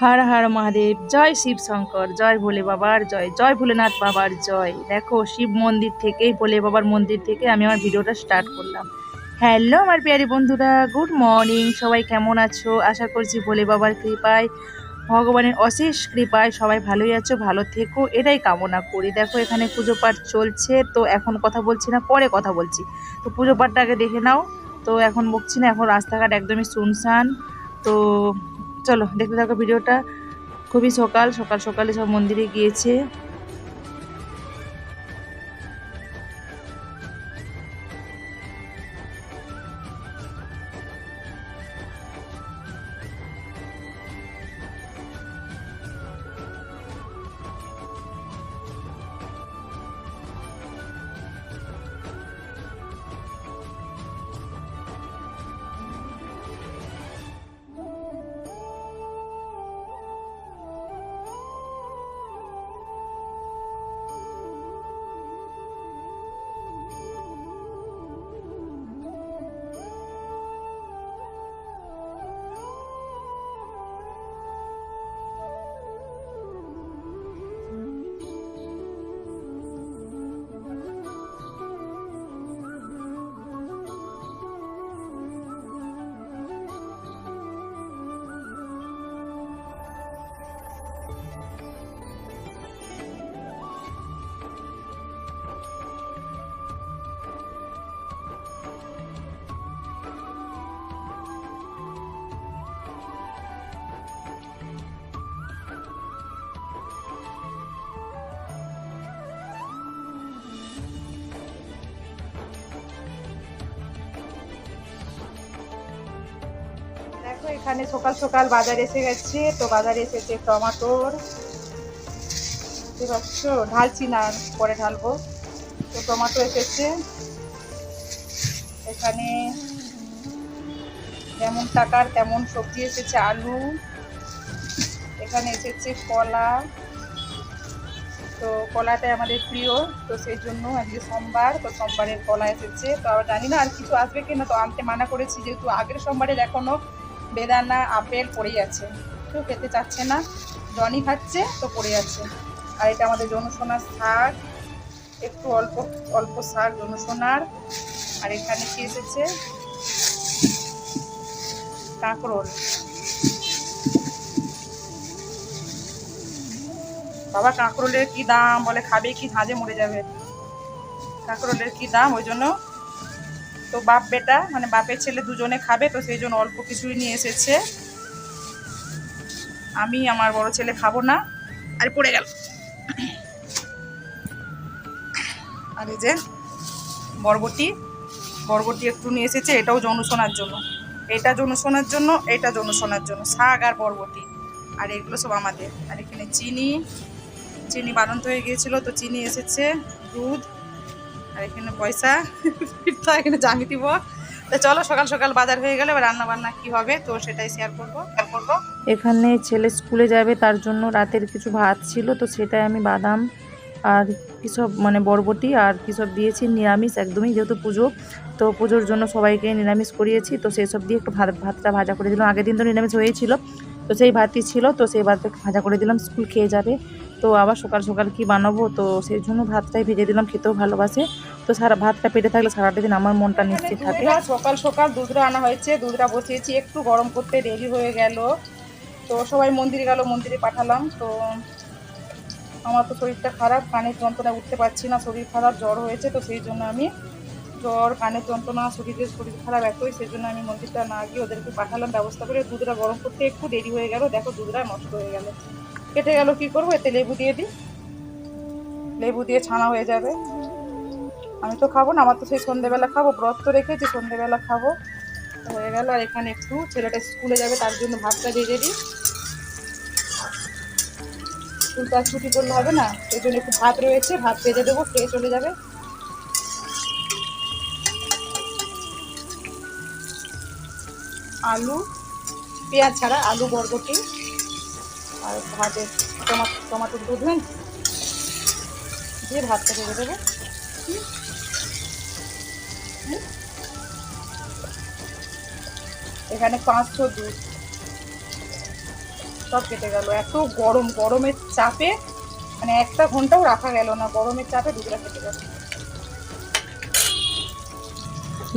হর হর মহাদেব, জয় শিব শঙ্কর, জয় ভোলে বাবার জয় জয় ভোলেনাথ বাবার জয়। দেখো, শিব মন্দির থেকেই, ভোলে বাবার মন্দির থেকে আমি আমার ভিডিওটা স্টার্ট করলাম। হ্যালো আমার প্রিয়ারি বন্ধুরা গুড মর্নিং সবাই কেমন আছো? আশা করছি ভোলে বাবার কৃপায়, ভগবানের অশেষ কৃপায় সবাই ভালোই আছো, ভালো থেকো, এটাই কামনা করি। দেখো, এখানে পুজো পাঠ চলছে, তো এখন কথা বলছি না, পরে কথা বলছি। তো পুজো পাঠটা আগে দেখে নাও। তো এখন বকছি না, এখন রাস্তাঘাট একদমই শুনশান। তো চলো দেখতে থাকো ভিডিওটা। খুবই সকাল সকাল সকালে সব মন্দিরে গিয়েছে। এখানে সকাল সকাল বাজার এসে গেছে, তো বাজারে এসেছে টমাটোর। বুঝতে ঢালছি না, পরে ঢালবো। তো টমাটো এসেছে। এখানে যেমন টাকার তেমন সবজি এসেছে, আলু। এখানে এসেছে কলা। তো কলাটাই আমাদের প্রিয়, তো সেই জন্য আজকে সোমবার, তো সোমবারের কলা এসেছে। তো জানি না আর কিছু আসবে কিনা, তো আনতে মানা করেছি, যেহেতু আগের সোমবারের এখনও বেদানা, আপেল পড়ে আছে। কেউ খেতে চাচ্ছে না। জনি খাচ্ছে, তো পড়ে আছে। আর এটা আমাদের জনসোনার শাক। একটু অল্প অল্প শাক জনসোনার। আর এখানে কি এসেছে? কাঁকরোল। বাবা, কাঁকরোলের কি দাম? বলে খাবে কি? ঝাঁঝে মরে যাবে। কাঁকরোলের কি দাম? ওই জন্য তো বাপ বেটা মানে বাপের ছেলে দুজনে খাবে, তো সেই জন্য অল্প কিছুই নিয়ে এসেছে। আমি আমার বড় ছেলে খাব না। আর পড়ে গেল। আর এই যে বরবটি বরবটি একটু নিয়ে এসেছে, এটাও জনশোনার জন্য। এটা জনশোনার জন্য, এটা জনশোনার জন্য। শাক আর বরবটি। আর এগুলো সব আমাদের। আর এখানে চিনি চিনি বাড়ন্ত হয়ে গিয়েছিল, তো চিনি এসেছে, দুধ। আর এখানে পয়সা তো এখানে জামি দিব। তো চলো, সকাল সকাল বাজার হয়ে গেলে, এবার রান্না বান্না কি হবে, তো সেটাই শেয়ার করব শেয়ার করব। এখানে ছেলে স্কুলে যাবে, তার জন্য রাতের কিছু ভাত ছিল, তো সেটাই আমি বাদাম আর কিসব মানে বরবটি আর কিসব দিয়েছি, নিরামিষ একদমই, যেহেতু পুজো। তো পুজোর জন্য সবাইকে নিরামিষ করিয়েছি, তো সেই সব দিয়ে একটু ভাত, ভাতটা ভাজা করে দিলাম। আগের দিন তো নিরামিষ হয়েছিল, তো সেই ভাতই ছিল, তো সেই ভাতটা ভাজা করে দিলাম, স্কুল খেয়ে যাবে। তো আবার সকাল সকাল কি বানাবো? তো সেই জন্য ভাতটাই ভেজে দিলাম খেতেও ভালোবাসে। তো সারা ভাতটা পেটে থাকলে সারাটা দিন আমার মনটা নিশ্চিত থাকে। সকাল সকাল দুধটা আনা হয়েছে দুধটা বসিয়েছি একটু গরম করতে দেরি হয়ে গেল। তো সবাই মন্দিরে গেল মন্দিরে পাঠালাম। তো আমার তো শরীরটা খারাপ কানের যন্ত্রণা উঠতে পারছি না শরীর খারাপ জ্বর হয়েছে তো সেই জন্য আমি জ্বর কানের যন্ত্রণা শরীরের শরীর খারাপ এতই সেই জন্য আমি মন্দিরটা না গিয়ে ওদেরকে পাঠালাম ব্যবস্থা করে দুধটা গরম করতে একটু দেরি হয়ে গেল। দেখো দুধটা নষ্ট হয়ে গেল। কেটে গেল, কি করব? এতে লেবু দিয়ে দিই। লেবু দিয়ে ছানা হয়ে যাবে। আমি তো খাব না, আমার তো সেই সন্ধেবেলা খাব। ব্রত তো রেখেছি, সন্ধেবেলা খাব। হয়ে গেল, আর এখানে একটু ছেলেটা স্কুলে যাবে, তার জন্য ভাতটা ভেজে দিই। স্কুলটা ছুটি করলে হবে না এই জন্য একটু ভাত রয়েছে, ভাত ভেজে দেবো, খেয়ে চলে যাবে। আলু, পেঁয়াজ ছাড়া আলু, বরবটি। আর ভাজে টমাটো টমাটোর দুধ দিয়ে ভাতটা ভেজে দেবো। এখানে পাঁচশো দুধ। সব কেটে গেল। এত গরম, গরমের চাপে মানে একটা ঘন্টাও রাখা গেল না, গরমের চাপে দুধটা কেটে গেল।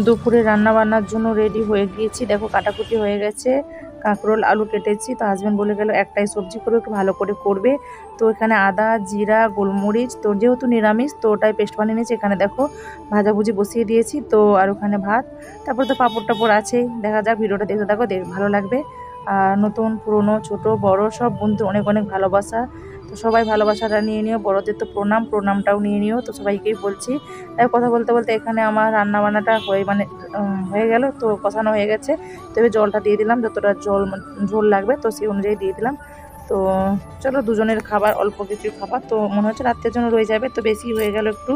দুপুরে রান্না বান্নার জন্য রেডি হয়ে গিয়েছি। দেখো কাটাকুটি হয়ে গেছে। কাঁকরোল, আলু কেটেছি, তো হাজব্যান্ড বলে গেল, একটাই সবজি করে একটু ভালো করে করবে। তো এখানে আদা, জিরা, গোলমরিচ, তো যেহেতু নিরামিষ, তো ওটাই পেস্ট বানিয়ে নিয়েছি। এখানে দেখো ভাজাভুজি বসিয়ে দিয়েছি, তো আর ওখানে ভাত। তারপর তো পাঁপড় টাপড় আছে, দেখা যাক ভিডিওটা দেখতে দেখো দেখ, ভালো লাগবে। আর নতুন, পুরনো, ছোট, বড়, সব বন্ধু অনেক অনেক ভালোবাসা। তো সবাই ভালোবাসাটা নিয়ে নিও, বড়দের তো প্রণাম, প্রণামটাও নিয়ে নিও, তো সবাইকেই বলছি। তাই কথা বলতে বলতে এখানে আমার রান্নাবান্নাটা হয়ে মানে হয়ে গেল, তো কষানো হয়ে গেছে। তো এবার জলটা দিয়ে দিলাম, যতটা জল ঝোল লাগবে তো সেই অনুযায়ী দিয়ে দিলাম। তো চলো দুজনের খাবার, অল্প কিছু খাবার, তো মনে হচ্ছে রাত্রের জন্য রয়ে যাবে, তো বেশি হয়ে গেল একটু।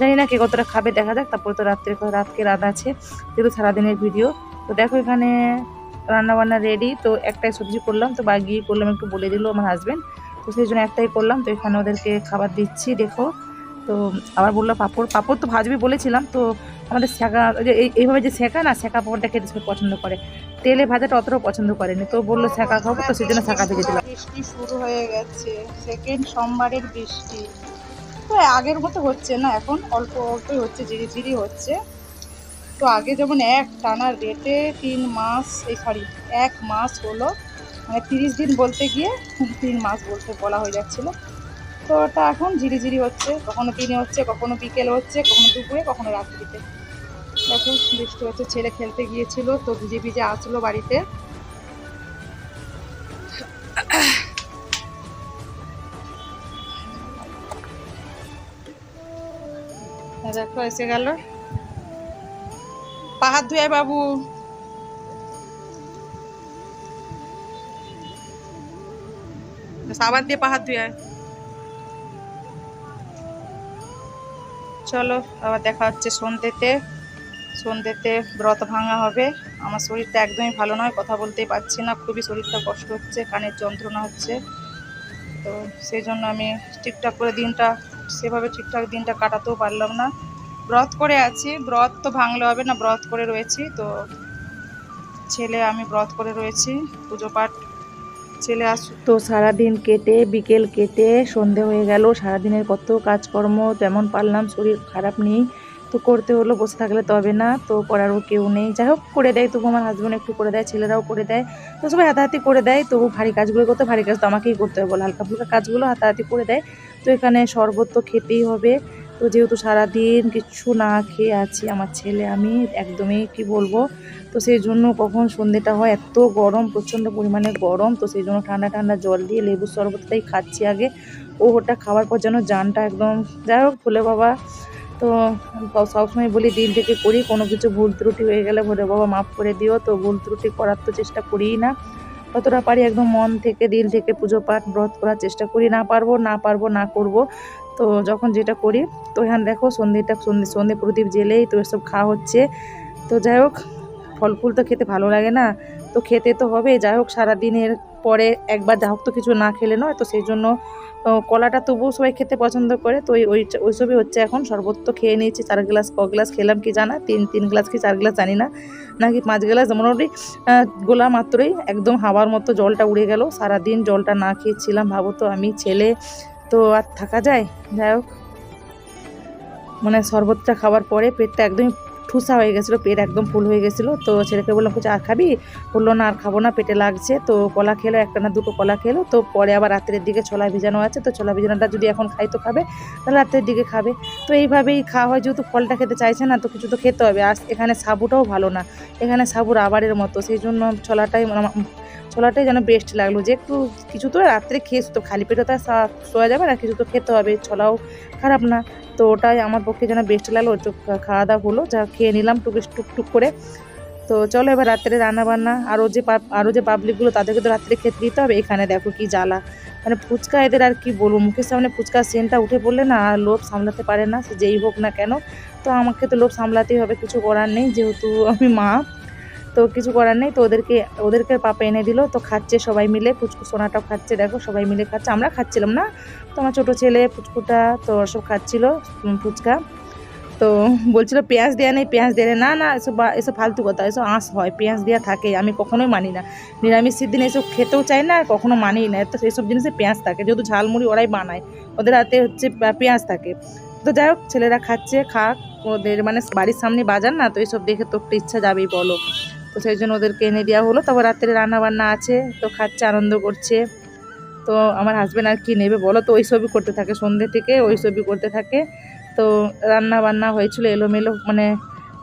জানি না কে কতটা খাবে, দেখা যাক, তারপরে তো রাত্রে, রাতকে রাত আছে, যেহেতু সারাদিনের ভিডিও। তো দেখো এখানে রান্নাবান্না রেডি তো একটাই সবজি করলাম, তো বাকি করলাম, একটু বলে দিল আমার হাজব্যান্ড তো সেই জন্য একটাই করলাম। তো এখানে ওদেরকে খাবার দিচ্ছি, দেখো। তো আবার বলল পাপড় পাপড় তো ভাজবি বলেছিলাম। তো আমাদের শেখা এইভাবে যে শেখা না, শেখা পাঁপড়টা খেতে সবাই পছন্দ করে। তেলে ভাজাটা অতটাও পছন্দ করেনি। তো বলল শেখা খাব, তো সেই জন্য শেখা ভেজে দিলাম। বৃষ্টি শুরু হয়ে গেছে। সেকেন্ড সোমবারের বৃষ্টি। তো আগের মতো হচ্ছে না, এখন অল্প অল্পই হচ্ছে, ঝিরি ঝিরি হচ্ছে। তো আগে যেমন এক টানা রেটে তিন মাস এই সরি এক মাস হলো মানে তিরিশ দিন বলতে গিয়ে তিন মাস বলতে বলা হয়ে যাচ্ছিল। তো ওটা এখন ঝিরিঝিরি হচ্ছে, কখনো দিনে হচ্ছে, কখনো বিকেল হচ্ছে, কখনো দুপুরে, কখনো রাত্রিতে। দেখো, বৃষ্টি হচ্ছে, ছেলে খেলতে গিয়েছিল, তো ভিজে ভিজে আসলো বাড়িতে। দেখো, এসে গেল। পাহাড় ধুয়ে বাবু। সাবান দিয়ে পাহাড় ধুয়ে। চলো, আবার দেখা হচ্ছে সন্ধ্যেতে। সন্ধ্যেতে ব্রত ভাঙা হবে। আমার শরীরটা একদমই ভালো নয়, কথা বলতেই পারছি না। খুবই শরীরটা কষ্ট হচ্ছে, কানের যন্ত্রণা হচ্ছে। তো সেই জন্য আমি ঠিকঠাক করে দিনটা, সেভাবে ঠিকঠাক দিনটা কাটাতেও পারলাম না। ব্রত করে আছি, ব্রত তো ভাঙলে হবে না, ব্রত করে রয়েছি। তো ছেলে, আমি ব্রত করে রয়েছি, পুজো পাঠ ছেলে আসুক তো সারাদিন কেটে, বিকেল কেটে সন্ধে হয়ে গেল, সারাদিনের কত কাজকর্ম তেমন পারলাম, শরীর খারাপ নেই, তো করতে হলো, বসে থাকলে তবে না, তো করারও কেউ নেই। যাই হোক, করে দেয়, তবু আমার হাজব্যান্ড একটু করে দেয়, ছেলেরাও করে দেয়, তো সবাই হাতাহাতি করে দেয়, তবু ভারী কাজগুলো করতে ভারী কাজ তো আমাকেই করতে হবে হালকা ফুলকা কাজগুলো হাতাহাতি করে দেয়, তো এখানে শরবত তো খেতেই হবে তো যেহেতু সারাদিন কিছু না খেয়ে আছি, আমার ছেলে, আমি একদমই কি বলব? তো সেই জন্য কখন সন্ধেটা হয়, এত গরম, প্রচণ্ড পরিমাণে গরম, তো সেই জন্য ঠান্ডা ঠান্ডা জল দিয়ে লেবুর শরবতটাই খাচ্ছি আগে। ও ওটা খাওয়ার পর যেন জানটা একদম, যাই হোক, ভোলে বাবা। তো সবসময় বলি দিন থেকে করি, কোনো কিছু ভুল ত্রুটি হয়ে গেলে ভোলে বাবা মাফ করে দিও, তো ভুল ত্রুটি করার তো চেষ্টা করিই না। যতটা পারি একদম মন থেকে, দিল থেকে পুজো পাঠ, ব্রত করার চেষ্টা করি, না পারব না পারব, না করব। তো যখন যেটা করি, তো এখানে দেখো সন্ধ্যেটা সন্ধে সন্ধে প্রদীপ জেলেই তো এসব খাওয়া হচ্ছে। তো যাই হোক ফল ফুল তো খেতে ভালো লাগে না। তো খেতে তো হবে যাই হোক, সারাদিনের পরে একবার যা হোক তো কিছু না খেলে নয়। তো সেই জন্য কলাটা তবুও সবাই খেতে পছন্দ করে। তো ওই ওই, ওইসবই হচ্ছে এখন। শরবত খেয়ে নিয়েছি, চার গ্লাস, ক গ্লাস খেলাম, কি জানা? তিন তিন গ্লাস কি চার গ্লাস জানি না। নাকি পাঁচ গ্লাস? মোটামুটি গোলা মাত্রই। একদম হাওয়ার মতো জলটা উড়ে গেল। সারাদিন জলটা না খেয়েছিলাম, ভাবো তো আমি। ছেলে তো আর থাকা যায়? যাই হোক। মানে শরবতটা খাওয়ার পরে পেটটা একদমই ঠুসা হয়ে গেছিল, পেট একদম ফুল হয়ে গেছিল। তো ছেলেকে বললাম কিছু আর খাবি? বলল, না, আর খাব না, পেটে লাগছে। তো কলা খেলো, একটা না দুটো কলা খেলো। তো পরে আবার রাত্রের দিকে ছোলা ভিজানো আছে, তো ছোলা ভিজানোটা যদি এখন খাই তো খাবে, তাহলে রাত্রের দিকে খাবে। তো এইভাবেই খাওয়া হয়, যেহেতু ফলটা খেতে চাইছে না, তো কিছু তো খেতে হবে। আর এখানে সাবুটাও ভালো না। এখানে সাবু রাবারের মতো, সেই জন্য ছোলাটাই আমার- ছোলাটাই যেন বেস্ট লাগল। যে একটু কিছু তো রাত্রে খেয়ে তো খালি পেটে তো শোয়া যাবে না, কিছু তো খেতে হবে। ছোলাও খারাপ না। তো ওটাই আমার পক্ষে যেন বেস্ট লাগল। খা- খাওয়া দাওয়া হলো, যা খেয়ে নিলাম, টুক টুকটুক করে। তো চলো এবার রাত্রে রান্না বান্না আরও যে আরও যে পাবলিকগুলো তাদেরকে তো রাত্রে খেতে দিতে হবে, এখানে দেখো কি জ্বালা। মানে ফুচকা এদের আর কি বলব, মুখের সামনে ফুচকা সেনটা উঠে পড়লে না আর লোভ সামলাতে পারে না, সে যেই হোক না কেন। তো আমাকে তো লোভ সামলাতেই হবে, কিছু করার নেই, যেহেতু আমি মা। তো কিছু করার নেই, তো ওদেরকে ওদেরকে পাপা এনে দিল, তো খাচ্ছে সবাই মিলে ফুচকু সোনাটাও খাচ্ছে, দেখো সবাই মিলে খাচ্ছে, আমরা খাচ্ছিলাম না। তো আমার ছোটো ছেলে ফুচকুটা তো সব খাচ্ছিল ফুচকা। তো বলছিল, পেঁয়াজ দেওয়া নেই, পেঁয়াজ নেই। না না, এসব বা- এসব ফালতু কথা, এসব আঁশ হয়, পেঁয়াজ দেওয়া থাকে, আমি কখনোই মানি না। নিরামিষের দিন এসব খেতেও চাই না, আর কখনো মানি না তো সেসব জিনিসে পেঁয়াজ থাকে, যেহেতু ঝালমুড়ি ওরাই বানায়, ওদের হাতে হচ্ছে পেঁয়াজ থাকে। তো যাই হোক, ছেলেরা খাচ্ছে, খাক, ওদের মানে বাড়ির সামনে বাজার না, তো এইসব দেখে তো একটু ইচ্ছা যাবেই, বলো। তো সেই জন্য ওদেরকে এনে দেওয়া হলো। তারপর রাত্রে রান্নাবান্না আছে, তো খাচ্ছে, আনন্দ করছে। তো আমার হাজব্যান্ড আর কি নেবে বলো তো? ওই সবই করতে থাকে সন্ধ্যে থেকে ওই সবই করতে থাকে। তো রান্না বান্না হয়েছিল, এলোমেলো মানে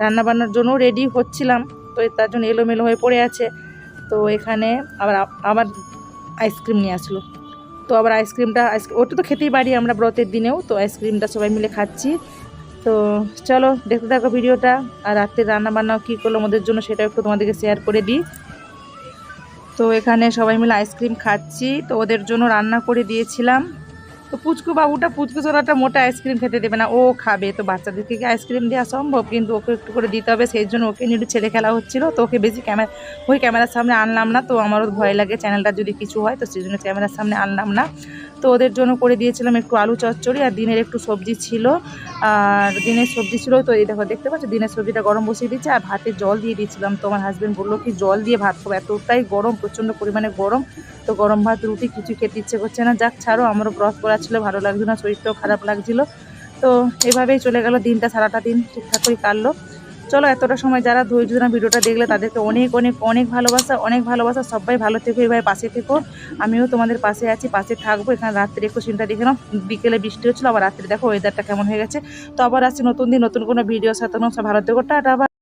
রান্না বান্নার জন্য রেডি হচ্ছিলাম। তো তার জন্য এলোমেলো হয়ে পড়ে আছে। তো এখানে আবার আবার আইসক্রিম নিয়ে আসলো। তো আবার আইসক্রিমটা আইসক্রিম ওটা তো খেতেই পারি আমরা ব্রতের দিনেও। তো আইসক্রিমটা সবাই মিলে খাচ্ছি। তো চলো দেখতে থাকো ভিডিওটা, আর রাত্রে রান্না বান্নাও কী করল আমাদের জন্য সেটা একটু তোমাদেরকে শেয়ার করে দিই। তো এখানে সবাই মিলে আইসক্রিম খাচ্ছি, তো ওদের জন্য রান্না করে দিয়েছিলাম। তো পুচকু বাবুটা পুচকু চোরাটা মোটা আইসক্রিম খেতে দেবে না, ও খাবে। তো বাচ্চাদেরকে কি আইসক্রিম দেওয়া সম্ভব? কিন্তু ওকে একটু করে দিতে হবে, সেই জন্য ওকে নিয়ে ছেলে খেলা হচ্ছিল। তো ওকে বেশি ক্যামেরা ওই ক্যামেরার সামনে আনলাম না, তো আমারও ভয় লাগে চ্যানেলটা যদি কিছু হয়, তো সেই জন্য ক্যামেরার সামনে আনলাম না। তো ওদের জন্য করে দিয়েছিলাম একটু আলু চচ্চড়ি আর দিনের একটু সবজি ছিল। আর দিনের সবজি ছিল তো এই দেখো, দেখতে পাচ্ছ? দিনের সবজিটা গরম বসিয়ে দিচ্ছে আর ভাতে জল দিয়ে দিয়েছিলাম। তো আমার হাজব্যান্ড বলল কি, জল দিয়ে ভাত খাব, এতটাই গরম, প্রচণ্ড পরিমাণে গরম। তো গরম ভাত, রুটি কিছু খেতে ইচ্ছে করছে না। যাক, ছাড়ো, আমারও ব্রত করা ছিল, ভালো লাগছিল না, শরীরটাও খারাপ লাগছিল। তো এভাবেই চলে গেল দিনটা, সারাটা দিন ঠিকঠাক করে কাটলো। চলো এতটা সময় যারা ধৈর্য ধরে ভিডিওটা দেখলে তাদেরকে অনেক অনেক অনেক ভালোবাসা অনেক ভালোবাসা। সবাই ভালো থেকো, এভাবে পাশে থেকো। আমিও তোমাদের পাশে আছি, পাশে থাকব। এখানে রাত্রে একটু চিন্তা দেখে নাও বিকেলে বৃষ্টি হচ্ছিল, আবার রাত্রে দেখো ওয়েদারটা কেমন হয়ে গেছে। তো আবার আসছি নতুন দিন, নতুন কোনো ভিডিও সাথে। ভালো থেকো, টাটা।